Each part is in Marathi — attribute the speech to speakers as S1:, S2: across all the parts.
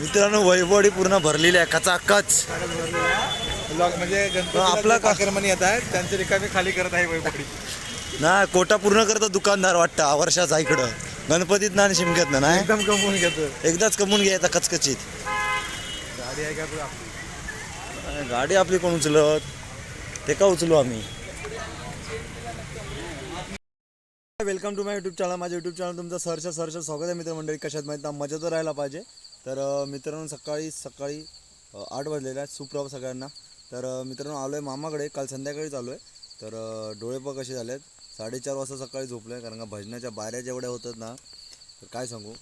S1: मित्रांनो वैभवडी पूर्ण भरलेली आहे. कचाकच.
S2: लॉक म्हणजे गणपती
S1: आपला का-
S2: आक्रमण येत आहेत त्यांचे रिकामे खाली करत आहे वैभवडी.
S1: ना कोटा पूर्ण करतो दुकानदार वाटतं वर्षाचा इकडं. गणपतीत ना आणि शिमक्यात ना नाही?
S2: एकदम कमवून घेतो
S1: एकदाच कमवून घ्यायचा कचकचीत.
S2: गाडी आहे का तुला आपली
S1: गाडी आपली कोण उचलत? ते का उचलू आम्ही? Welcome to my YouTube channel माझ्या युट्यूब चॅनल तुमचं सरचं सरचं स्वागत आहे मित्रमंडळी. कशात माहिती आहे मजेत राहायला पाहिजे. तर मित्रांनो सकाळी सकाळी आठ वाजलेला आहे सुप्रभाव सगळ्यांना. तर मित्रांनो आलो आहे मामाकडे. काल संध्याकाळीच आलो आहे. तर डोळे पण कसे झाले आहेत साडेचार वाजता सकाळी झोपलं आहे कारण का भजनाच्या बाऱ्या जेवढ्या होतात ना. तर काय सांगू?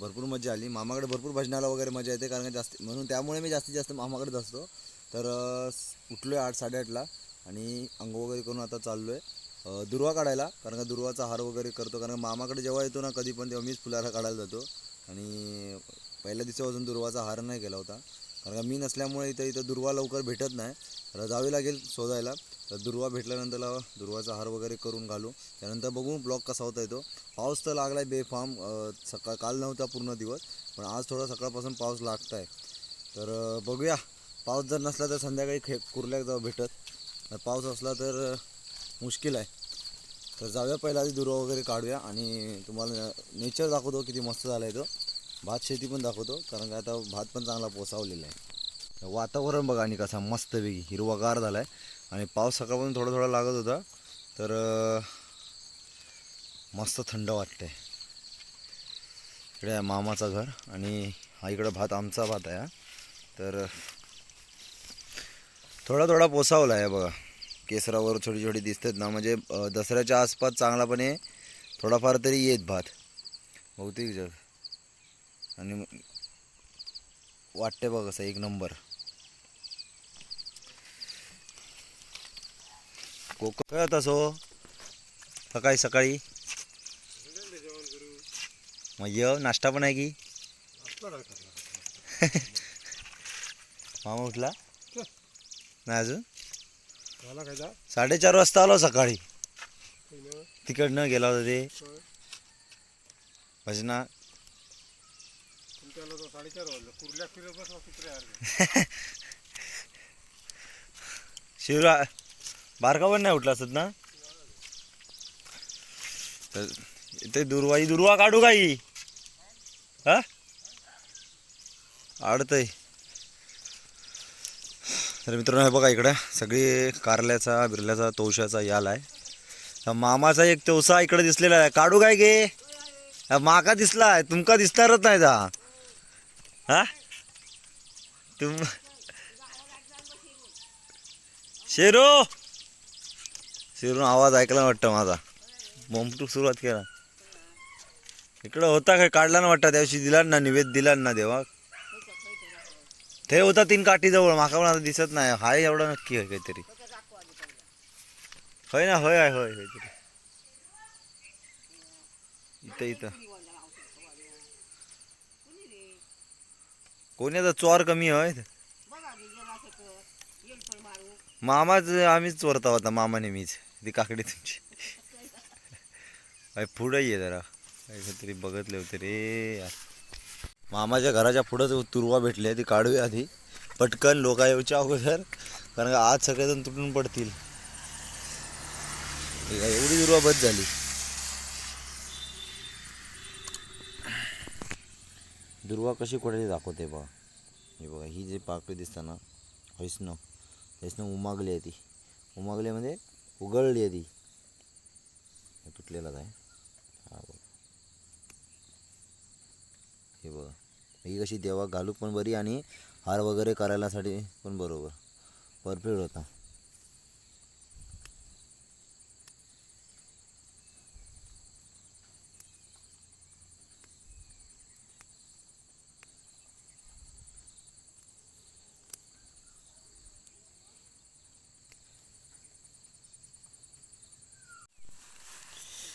S1: भरपूर मजा आली. मामाकडे भरपूर भजनाला वगैरे मजा येते कारण का जास्त म्हणून त्यामुळे मी जास्तीत जास्त मामाकडेच असतो. तर उठलो आहे आठ साडेआठला आणि अंग वगैरे करून आता चाललो आहे दुर्वा काढायला कारण का दुर्वाचा हार वगैरे करतो. कारण मामाकडे जेव्हा येतो ना कधी पण तेव्हा मीच फुलारा काढायला जातो. आणि पहिल्या दिवसापासून दुर्वाचा हार नाही केला होता. कारण का मी नसल्यामुळे इथं इथं दुर्वा लवकर भेटत नाही. तर जावे लागेल शोधायला. तर दुर्वा भेटल्यानंतर दुर्वाचा हार वगैरे करून घालू. त्यानंतर बघू ब्लॉक कसा होता येतो. पाऊस तर लागला आहे बेफाम सकाळ काल नव्हता पूर्ण दिवस पण आज थोडा सकाळपासून पाऊस लागत आहे तर बघूया. पाऊस जर नसला तर संध्याकाळी खे कुर्ल्यात जाऊ भेटत. पाऊस असला तर मुश्किल आहे. तर जाऊया पहिला आधी दुर्वा वगैरे काढूया आणि तुम्हाला नेचर दाखवतो किती मस्त झाला आहे तो. भात शेती पण दाखवतो कारण का आता भात पण चांगला पोसावलेला आहे. वातावरण बघा आणि कसा मस्तपैकी हिरवागार झाला आहे आणि पाऊस सकाळपासून थोडा थोडा लागत होता तर मस्त थंड वाटतंय. इकडे आहे मामाचं घर आणि हा इकडं भात आमचा भात आहे तर थोडा थोडा पोसावला आहे बघा. केसरावर छोटी छोटी दिसतात ना म्हणजे दसऱ्याच्या आसपास चांगलापणे थोडाफार तरी येत भात. बहुतेक जग आणि वाटते बघ असं एक नंबर. कोक कळत असो. सकाळी सकाळी. मग ये नाश्ता पण आहे की? मामा उठला? नाही अजून? साडेचार वाजता आलो सकाळी. तिकडनं गेला होता ते. भजना. शिवरा बारका पण नाही उठला असत ना? तर इथे दुर्वा ही दुर्वा काढू काही हा? आडतय. तर मित्रांनो हे बघा इकडे सगळी कारल्याचा बिरल्याचा तवशाचा याल आहे. मामाचा एक तवसा इकडे दिसलेला आहे. काढू काय गे? माका माका दिसलाय तुमका दिसणारच नाही जा. हा? तुम शेरू! शेरून आवाज ऐकला वाटतं माझा. बोंबटूक सुरुवात केला. इकडं होता काय काढला ना वाटतं. त्या दिवशी दिला ना निवेद दिला ना देवा. ते होता तीन काठी जवळ माका पण आता दिसत नाही. हाय एवढा नक्की आहे काहीतरी. होय ना होय आहे होय काहीतरी. इथं इथं. कोणी आता चोर कमी होय? मामाच आम्हीच चोरता होता मामाने मीच ती काकडी तुमची. पुढे पुढं ये जरा. काहीतरी बघतले होते रे यार. मामाच्या घराच्या पुढंच तुरवा भेटली ती काढूया आधी. पटकन लोका येऊच्या अगोदर कारण का आज सगळेजण तुटून पडतील. एवढी दुर्वा बस झाली. दुर्वा कशी कोणाची दाखवते बा? हे बघा ही जी पाकळी दिसताना हैसनं हैसनं उमागली आहे ती. उमागली म्हणजे उघडली आहे ती. तुटलेलाच आहे. हा बघा. हे बघा. ही कशी देवा घालूक पण बरी आणि हार वगैरे करायलासाठी पण बरोबर. परफेक्ट होता.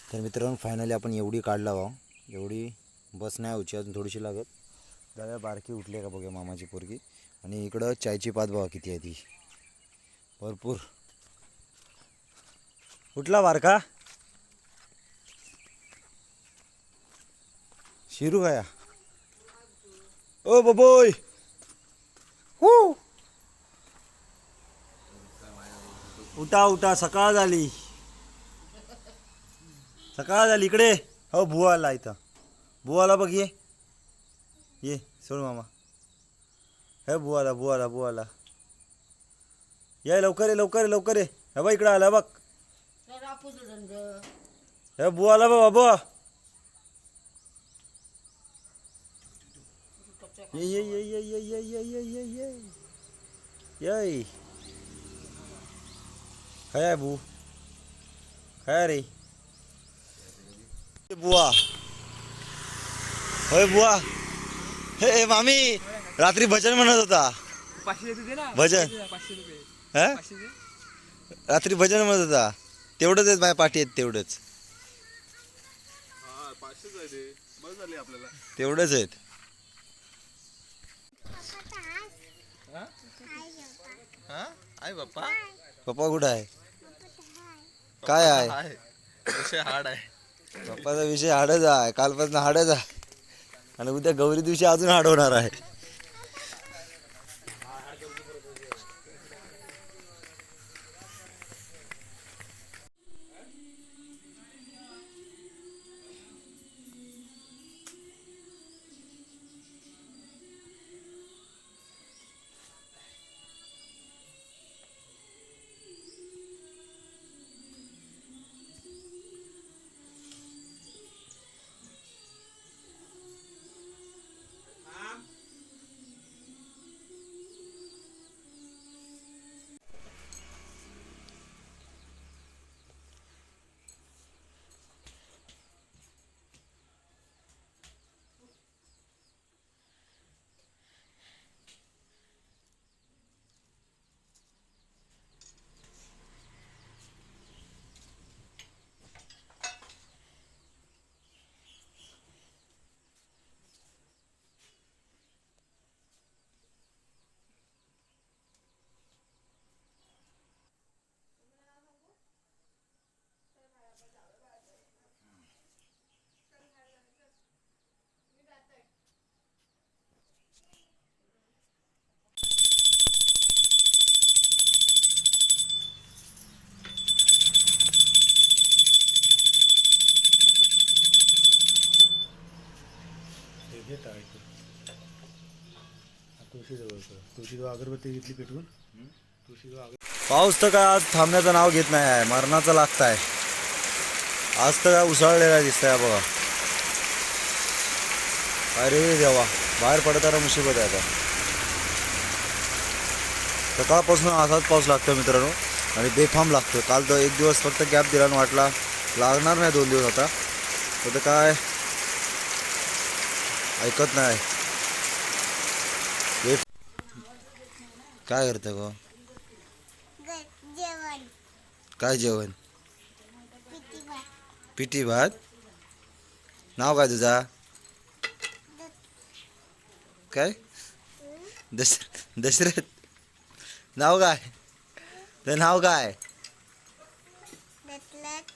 S1: तर मित्रांनो फायनली आपण एवढी काढला वा एवढी बस नाही होची अजून थोडीशी लागत दादा बारकी उठली का बघा मामाची पोरगी. आणि इकडं चायची पात बघा किती आहे ती. भरपूर. उठला बारका. शिरू काय ओ बबोय हो. उठा उठा सकाळ झाली. सकाळ झाली इकडे. हो बुवा आला इथं. बुवा बघ ये. ये सोड मामा हे बुवा आला बुवा आला बुवा आला ये लवकर ये लवकर ये लवकर ये हे बघ इकडे आला बघ हे बुवा आला बघ बाबा ये ये ये ये ये ये ये ये ये ये ये काय बू काय रे बुवा होय बुवा हे मामी रात्री भजन म्हणत होता.
S2: पाचशे देते ना.
S1: भजन.
S2: पाचशे रुपये.
S1: हा?
S2: पाचशे दे.
S1: रात्री भजन म्हणत होता. तेवढंच आहेत माझ्या पाठी आहेत तेवढंच.
S2: हा पाचशेच आहे ते. बस झाली आपल्याला.
S1: तेवढंच आहेत.
S2: हा? आहे बाप्पा?
S1: पप्पा कुठं आहे? काय आहे?
S2: हार्ड आहे.
S1: पप्पाचा विषय हाडच आहे. कालपासून हाडच आहे. आणि उद्या गौरी दिवशी अजून अडवणार आहे. आहे
S2: तुळशीजवळ तुळशीजवळ अगरबत्ती घेतली पेटवून? तुळशीजवळ अगर
S1: पाऊस तर काय आज थांबण्याचं नाव घेत नाही आहे. मरणाचं लागताय. आज तर काय उसळलेला दिसतंय बघा. अरे देवा. बाहेर पडताना मुसीबत आहे आता. सकाळपासून असाच पाऊस लागतो मित्रांनो. आणि बेफाम लागतो काल तर एक दिवस फक्त गॅप दिला वाटला लागणार नाही दोन दिवस आता. तर काय ऐकत नाही. काय करतं गं? काय जेवण?
S3: भात.
S1: पिठी भात? नाव काय तुझा? काय? दश दशरथ. नाव काय? ते नाव काय?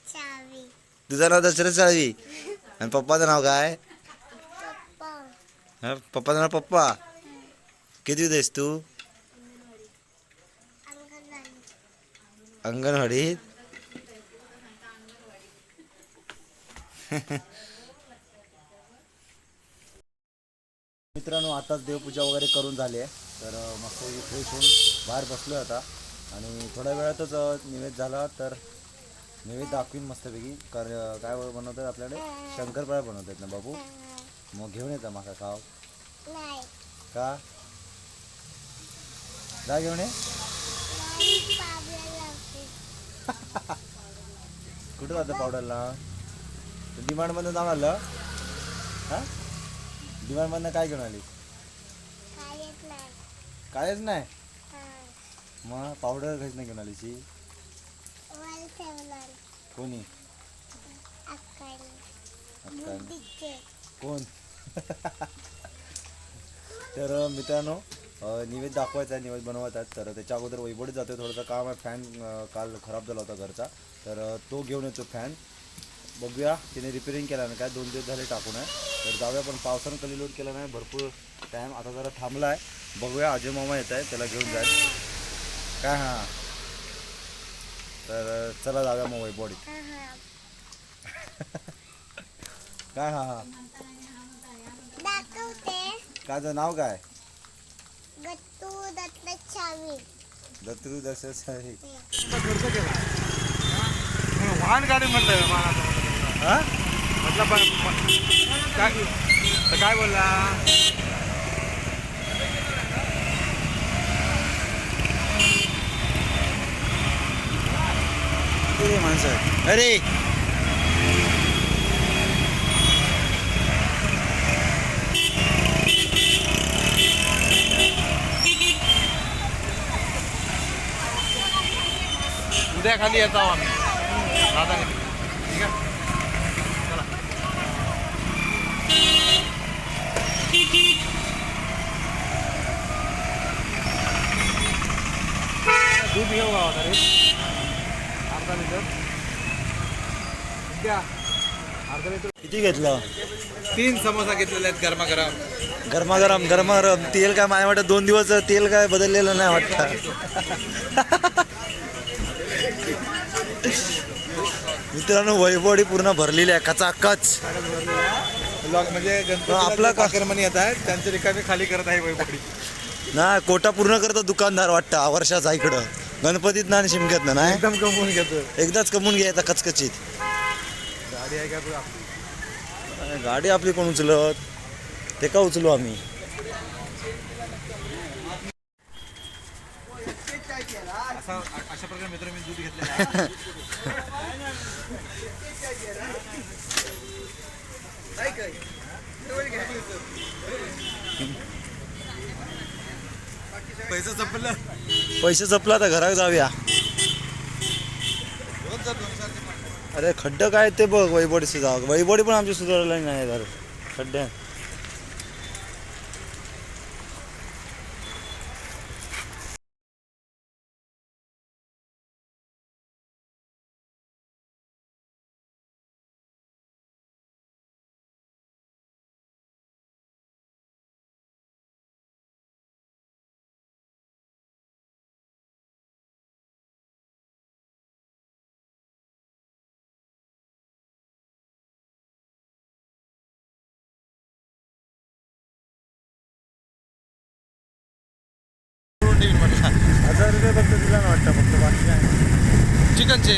S3: चावी
S1: तुझं नाव दशरथ साळवी आणि पप्पाचं नाव काय? हा पप्पा नाव पप्पा. किती आहेस तू? अंगणवाडीत मित्रांनो आताच देवपूजा वगैरे करून झाली आहे. तर मस्त फ्रेश होऊन बाहेर बसलो आता. आणि थोड्या वेळातच निवेद झाला तर निवेद दाखवीन मस्तपैकी. कर काय बनवतात आपल्याकडे? शंकरपाळ्या बनवतात ना बाबू? मग घेऊन येता माका खाव?
S3: नाही.
S1: का? जा घेऊन ये. कुठं जातं पावडरला डिमांडमधनं जाऊन आलं. हां? डिमांडमधनं काय घेऊन आली कायच नाही. मग पावडर काहीच नाही घेऊन आलीची कोणी? कोण? तर मित्रांनो निवेद दाखवायचा आहे निवेद बनवायचा तर त्याच्या अगोदर वैभवडीत जातो थोडंसं काम आहे. फॅन काल खराब झाला होता घरचा. तर तो घेऊन येतो फॅन बघूया तिने रिपेअरिंग केला ना काय दोन दिवस झाले टाकून आहे. तर जाऊया पण. पावसानं कली लोड केला नाही. भरपूर टाईम आता जरा थांबला आहे बघूया अजय मामा येत आहे त्याला घेऊन जाईल. काय हां. तर चला जाऊया मग वैबॉडीत
S3: हा.
S1: काय हां हां.
S3: दाखवते.
S1: नाव काय?
S3: गट्टू दत्त छावी
S1: दत्तू आहे
S2: वाहन गाडी म्हटलं
S1: हां?
S2: पण काय तर काय बोलला?
S1: किती माणसं? अरे
S2: उद्या खाली येत आहो आम्ही ठीक आहे? दूध घेऊ गावात रे अर्धा लिटर. द्या. अर्धा लिटर.
S1: किती घेतलं?
S2: तीन समोसा घेतलेले आहेत गरमागरम.
S1: गरमागरम गरमागरम. तेल काय माझ्या वाटतं दोन दिवस तेल काय बदललेलं नाही वाटतं. मित्रांनो वैभवडी पूर्ण भरलेली आहे. कचाकच.
S2: लॉक म्हणजे गणपती
S1: आपला का-
S2: येत आहेत त्यांचे रिकामे खाली करत आहे वैपडी
S1: ना कोटा पूर्ण करतो दुकानदार वाटतं वर्षाचा इकडं. गणपतीत ना आणि शिमक्यात ना नाही?
S2: एकदम कमवून घेतो.
S1: एकदाच कमवून घ्यायचा कचकचीत.
S2: गाडी आहे का आपली?
S1: गाडी आपली कोण उचलत? ते का उचलू आम्ही?
S2: असा अशा प्रकारे मित्र मी दूध घेतलेलं पैसे संपलं
S1: पैसे जपला तर घरात जाऊया. अरे खड्डं काय ते बघ वैबोडीचं जाऊ वैबोडी पण आमची सुधारला नाही तर. खड्डे. हजार रुपये फक्त दिला ना वाटतं फक्त बाकी काय
S2: चिकनचे